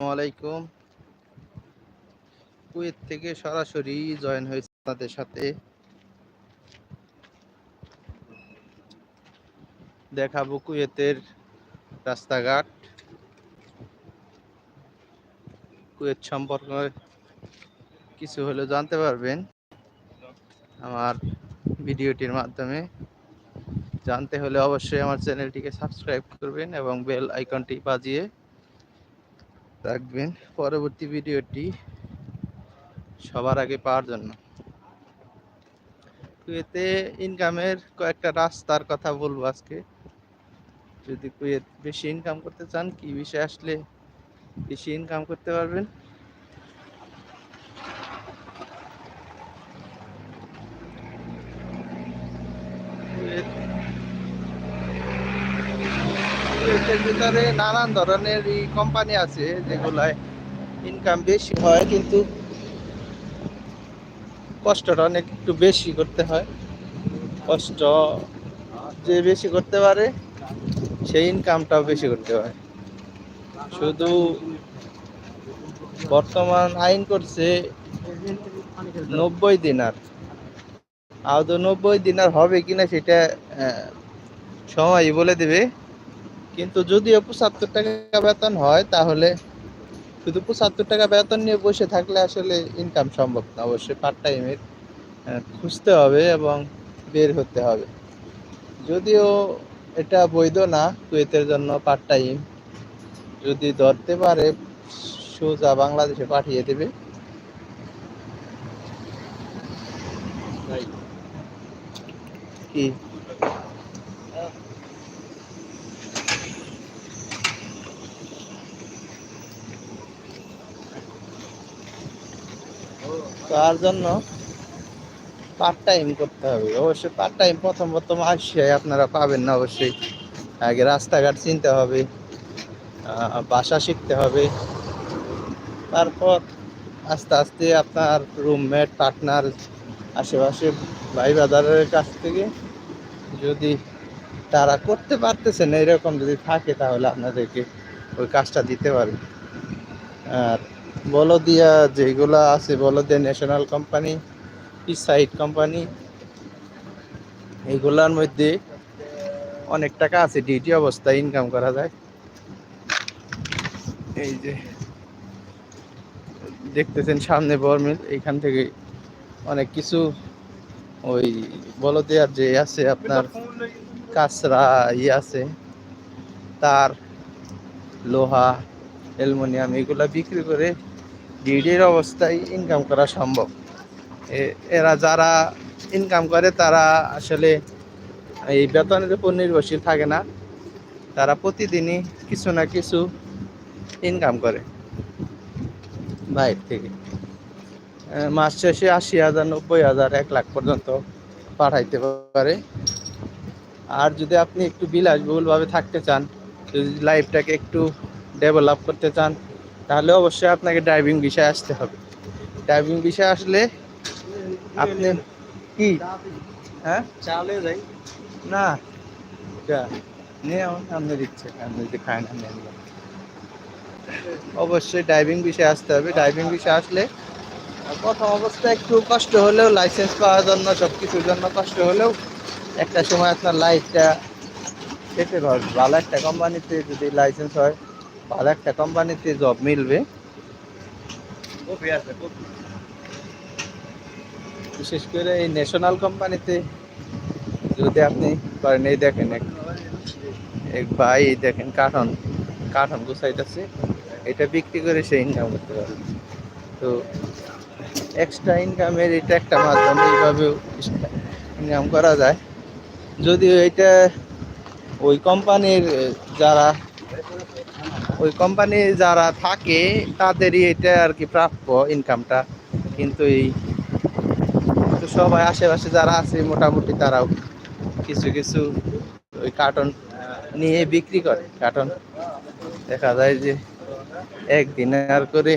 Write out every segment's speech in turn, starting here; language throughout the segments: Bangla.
আলাইকুম কুয়েত থেকে সরাসরি জয়েন হয়েছে তাদের সাথে। দেখাবো কুয়েতের রাস্তাঘাট। কুয়েত সম্পর্কে কিছু হলেও জানতে পারবেন। আমার ভিডিওটির মাধ্যমে। জানতে হলে অবশ্যই আমার চ্যানেলটিকে সাবস্ক্রাইব করবেন এবং বেল আইকনটি বাজিয়ে রাখবেন পরবর্তী ভিডিওটি সবার আগে পাওয়ার জন্য। কুয়েতে ইনকামের কয়েকটা রাস্তার কথা বলব আজকে। যদি কুয়েত বেশি ইনকাম করতে চান, কি বিষয়ে আসলে বেশি ইনকাম করতে পারবেন? কুয়েতের ভিতরে নানান ধরনের কোম্পানি আছে যেগুলায় ইনকাম বেশি হয়, কিন্তু কষ্টটা অনেক একটু বেশি করতে হয়। কষ্ট যে বেশি করতে পারে, সেই ইনকামটাও বেশি করতে হয়। শুধু বর্তমান আইন করছে নব্বই দিনার আদৌ নব্বই দিনার হবে কিনা সেটা সময়ই বলে দেবে। কিন্তু যদিও পঁচাত্তর টাকা বেতন হয় তাহলে শুধু পঁচাত্তর টাকা বেতন নিয়ে বসে থাকলে আসলে ইনকাম সম্ভব না। অবশ্যই পার্ট টাইমের খুঁজতে হবে এবং বের হতে হবে। যদিও এটা বৈধ না কুয়েতের জন্য পার্ট টাইম যদি ধরতে পারে সোজা বাংলাদেশে পাঠিয়ে দেবে। কি? তার জন্য পার্ট টাইম করতে হবে। অবশ্যই পার্ট টাইম প্রথম প্রথম আসছে আপনারা পাবেন না অবশ্যই। আগে রাস্তাঘাট চিনতে হবে বাসা শিখতে হবে। তারপর আস্তে আস্তে আপনার রুমমেট পার্টনার আশেপাশে ভাই বাজারের কাছ থেকে যদি তারা করতে পারতেছে না, এরকম যদি থাকে তাহলে আপনাদেরকে ওই কাজটা দিতে পারবে। আর বলদিয়া যেগুলো আছে, বলদিয়া ন্যাশনাল কোম্পানি সাইড কোম্পানি এইগুলার মধ্যে অনেক টাকা আছে। ডিউটি অবস্থায় ইনকাম করা যায়। এই যে দেখতেছেন সামনে বরমিল এখান থেকে অনেক কিছু ওই বলদিয়ার যে আছে আপনার কাঁচরা ইয়ে আছে, তার লোহা, অ্যালুমিনিয়াম এগুলা বিক্রি করে ডিডির অবস্থায় ইনকাম করা সম্ভব। এরা যারা ইনকাম করে, তারা আসলে এই বেতনের উপর নির্ভরশীল থাকে না। তারা প্রতিদিনই কিছু না কিছু ইনকাম করে। বাইরে থেকে। মাস শেষে আশি হাজার, নব্বই হাজার, এক লাখ পর্যন্ত পাঠাইতে পারে। আর যদি আপনি একটু বিলাসবহুলভাবে থাকতে চান, যদি লাইফটাকে একটু ডেভেলপ করতে চান তাহলে অবশ্যই আপনাকে ড্রাইভিং বিষয়ে আসতে হবে। ড্রাইভিং বিষয়ে আসলে আপনি কি? হ্যাঁ? চালে যাই। না। নিয়ে আপনি দিচ্ছে আপনি যদি খায় না অবশ্যই ড্রাইভিং বিষয়ে আসতে হবে। ড্রাইভিং বিষয়ে আসলে প্রথম অবস্থায় একটু কষ্ট হলেও লাইসেন্স পাওয়ার জন্য সব কিছুর জন্য কষ্ট হলেও একটা সময় আপনার লাইফটা পেতে পারবে ভালো একটা কোম্পানিতে যদি লাইসেন্স হয় ভালো একটা কোম্পানিতে জব মিলবে। বিশেষ করে এই ন্যাশনাল কোম্পানিতে যদি আপনি করেন এই দেখেন এক ভাই দেখেন কাঠন কাঠন গুছাইতেছে। এটা বিক্রি করে সে ইনকাম করতে পারবে তো এক্সট্রা ইনকামের এটা একটা মাধ্যম এইভাবে ইনকাম করা যায়। যদিও এটা ওই কোম্পানির যারা ওই কোম্পানি যারা থাকে, তাদেরই এটা আর কি প্রাপ্য ইনকামটা কিন্তু এই সবাই আশেপাশে যারা আছে, মোটামুটি তারাও কিছু কিছু ওই কার্টন নিয়ে বিক্রি করে। কার্টন দেখা যায় যে একদিন আর করে,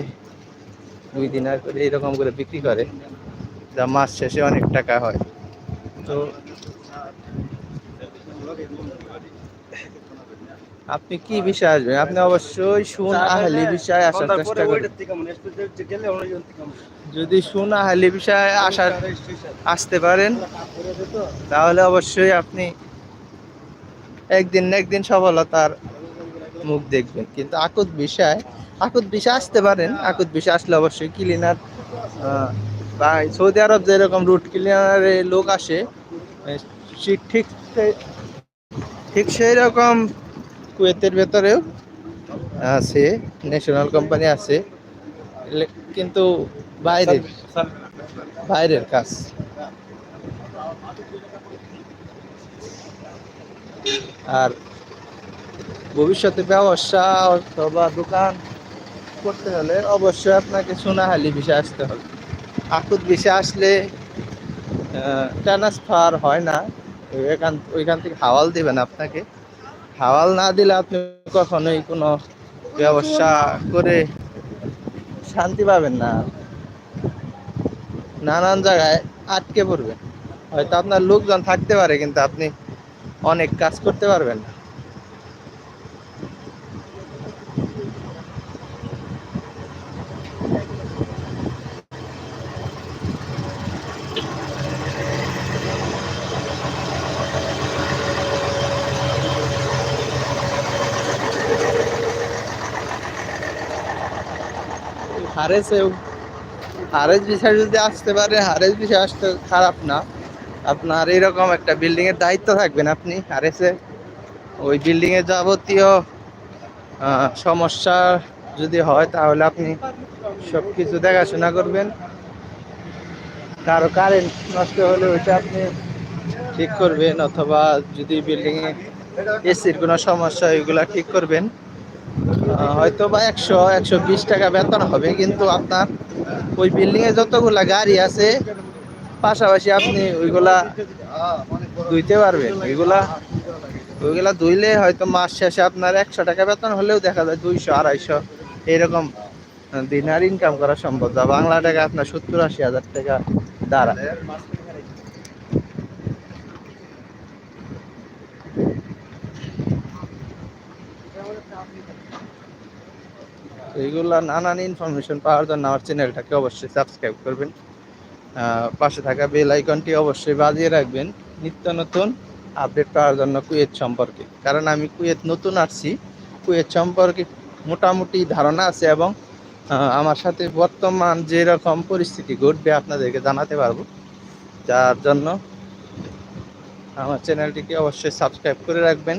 দুই দিন আর করে এরকম করে বিক্রি করে। যা মাস শেষে অনেক টাকা হয়। তো আপনি কি বিষয় আসবেন? আপনি অবশ্যই শুন আহলি বিষয়ে আসার চেষ্টা করবেন যদি শুন আহলি বিষয়ে আসার আসতে পারেন তাহলে অবশ্যই আপনি একদিন না একদিন সফলতার মুখ দেখবেন। কিন্তু আকুত বিষয় আকুত বিষয় আসতে পারেন। আকুত বিষয় আসলে অবশ্যই ক্লিনার বা সৌদি আরব যেরকম রুট ক্লিনারে লোক আসে সে- ঠিক ঠিক সেই রকম কুয়েতের ভেতরেও আছে ন্যাশনাল কোম্পানি আছে কিন্তু বাইরের বাইরের কাজ। আর ভবিষ্যতে ব্যবসা অথবা দোকান করতে হলে অবশ্যই আপনাকে সোনাহালি বিষয় আসতে হবে। আকুত বিষয় আসলে ট্রান্সফার হয় না। এখান ওইখান থেকে হাওয়াল দিবেন আপনাকে। হাওয়াল না দিলে আপনি কখনোই কোনো ব্যবসা করে শান্তি পাবেন না। নানান জায়গায় আটকে পড়বেন। হয়তো আপনার লোকজন থাকতে পারে, কিন্তু আপনি অনেক কাজ করতে পারবেন না। হারেসেও হারেস বিষয় যদি আসতে পারে হারেস বিষয় আসতে খারাপ না। আপনার এরকম একটা বিল্ডিং এর দায়িত্ব থাকবেন আপনি হারেসে ওই বিল্ডিং এর যাবতীয় সমস্যা যদি হয় তাহলে আপনি সব কিছু দেখাশোনা করবেন। কারও কারেন্ট নষ্ট হলে ওইটা আপনি ঠিক করবেন, অথবা যদি বিল্ডিং এ এসির কোনো সমস্যা ওইগুলা ঠিক করবেন। হয়তো বা একশো একশো বিশ টাকা বেতন হবে, কিন্তু আপনার ওই বিল্ডিং এ যতগুলা গাড়ি আছে, পাশাপাশি আপনি ওইগুলা ধুইতে পারবেন। ওইগুলা ওইগুলা ধুইলে হয়তো মাস শেষে আপনার একশো টাকা বেতন হলেও দেখা যায় দুইশো, আড়াইশো, এরকম দিনার ইনকাম করা সম্ভব। যা বাংলা টাকা আপনার সত্তর আশি হাজার টাকা দাঁড়ায় এইগুলা নানান ইনফরমেশন পাওয়ার জন্য আমার চ্যানেলটাকে অবশ্যই সাবস্ক্রাইব করবেন। পাশে থাকা বেল আইকনটি অবশ্যই বাজিয়ে রাখবেন নিত্য নতুন আপডেট পাওয়ার জন্য কুয়েত সম্পর্কে। কারণ আমি কুয়েত নতুন আসছি, কুয়েত সম্পর্কে মোটামুটি ধারণা আছে এবং আমার সাথে বর্তমান যেরকম পরিস্থিতি ঘটবে আপনাদেরকে জানাতে পারব। যার জন্য আমার চ্যানেলটিকে অবশ্যই সাবস্ক্রাইব করে রাখবেন।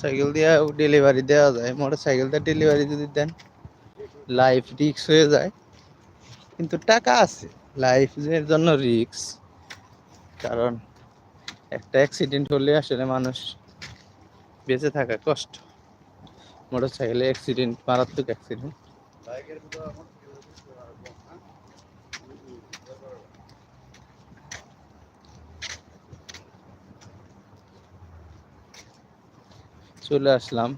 সাইকেল দিয়ে ডেলিভারি দেওয়া যায়। মোটর সাইকেলটা ডেলিভারি যদি দেন লাইফ রিক্স হয়ে যায়। কিন্তু টাকা আছে। লাইফ এর জন্য রিক্স কারণ একটা অ্যাক্সিডেন্ট হলে আসলে মানুষ বেঁচে থাকা কষ্ট। মোটর সাইকেলে অ্যাক্সিডেন্ট মারাত্মক অ্যাক্সিডেন্ট চলে আসলাম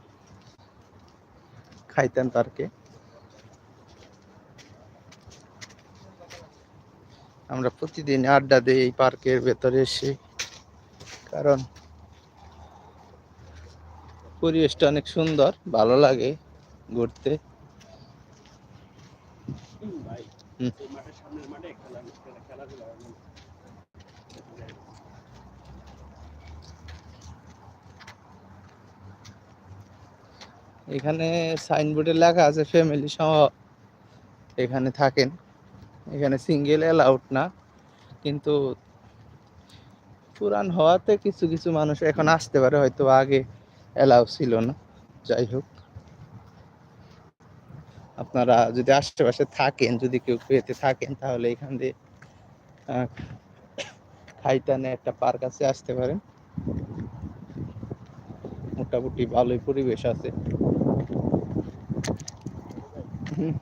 খাইতেন পার্কে আমরা প্রতিদিন আড্ডা দিই এই পার্কের ভেতরে এসে। কারণ পরিবেশটা অনেক সুন্দর, ভালো লাগে ঘুরতে। এখানে সাইনবোর্ডে লেখা আছে ফ্যামিলি সহ এখানে থাকেন। এখানে সিঙ্গেল অ্যালাউড না, কিন্তু পুরান হওয়াতে কিছু কিছু মানুষ এখন আসতে পারে হয়তো আগে। এলাও ছিল না। যাই হোক। আপনারা যদি আশেপাশে থাকেন যদি কেউ পেতে থাকেন তাহলে এখান দিয়ে খাইতানে একটা পার্ক আছে আসতে পারেন। মোটামুটি ভালোই পরিবেশ আছে। হুম,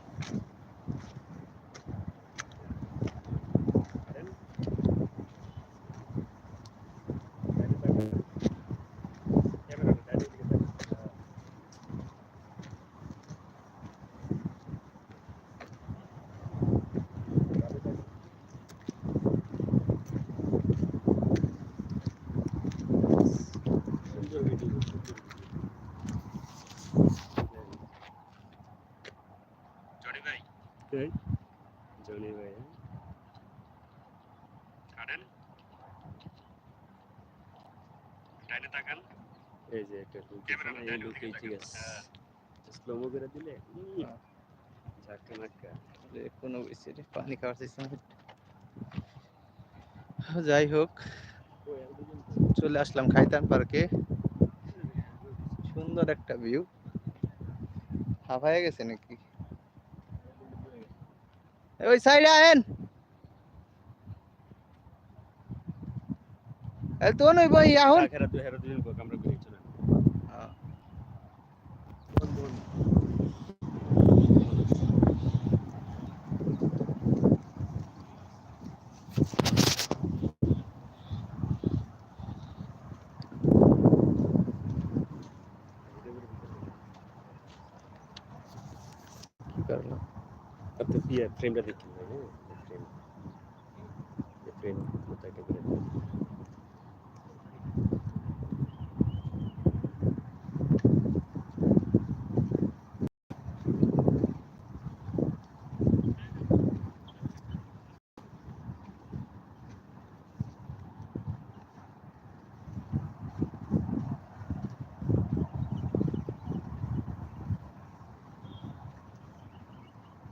জনি ভাই এই জনি ভাই হ্যাঁ? কাটেন ডাইনে তাকান এই যে একটা এই ঠিক আছে। হ্যাঁ। করে দিলে। ঝাক্কা নাক্কা কোনো পানি খাওয়ার সিস্টেম যাই হোক। চলে আসলাম খাইতান পার্কে। সুন্দর একটা ভিউ হাফায় গেছে নাকি? ওই সাইডে এল তো নই বই আহুন হেরা দু- হেরা দুজন কোক, আমরা ঘুরে চলেন। বল, বল। কি করল আপনি ইয়ে ফ্রেমটা দেখুন ভাই, হ্যাঁ এই ফ্রেম এই ফ্রেম মতো একটা করে দিন।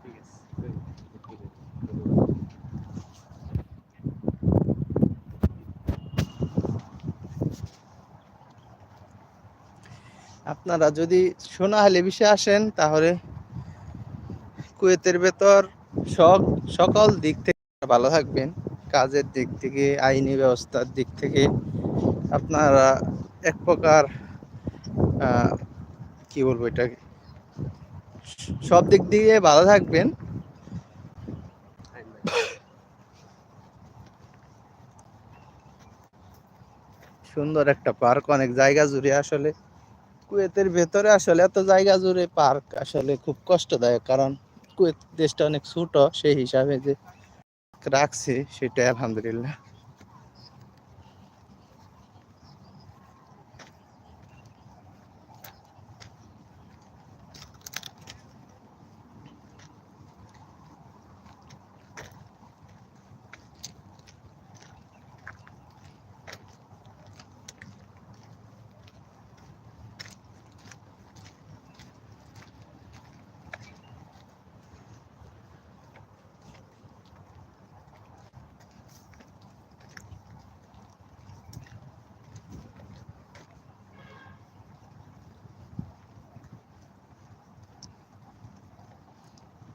ঠিক আছে এই, এই, এই, ধন্যবাদ। আপনারা যদি সোনাহালি বিষয়ে আসেন, তাহলে কুয়েতের ভেতর সব, সকল দিক থেকে ভালো থাকবেন। কাজের দিক থেকে, আইনি ব্যবস্থার দিক থেকে আপনারা এক প্রকার কি বলব এটাকে? সব দিক দিয়ে ভালো থাকবেন। সুন্দর একটা পার্ক, অনেক জায়গা জুড়ে আসলে। কুয়েতের ভেতরে আসলে এত জায়গা জুড়ে পার্ক আসলে খুব কষ্টদায়ক, কারণ কুয়েত দেশটা অনেক ছোট, সেই হিসাবে যে রাখছে সেটা আলহামদুলিল্লাহ।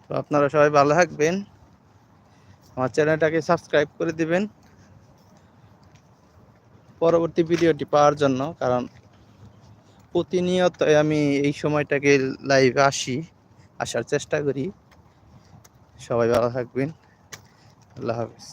তো আপনারা সবাই ভালো থাকবেন। আমার চ্যানেলটাকে সাবস্ক্রাইব করে দিবেন। পরবর্তী ভিডিওটি পাওয়ার জন্য, কারণ প্রতিনিয়ত আমি এই সময়টাকে লাইভে আসি, আসার চেষ্টা করি। সবাই ভালো থাকবেন। আল্লাহ হাফিজ।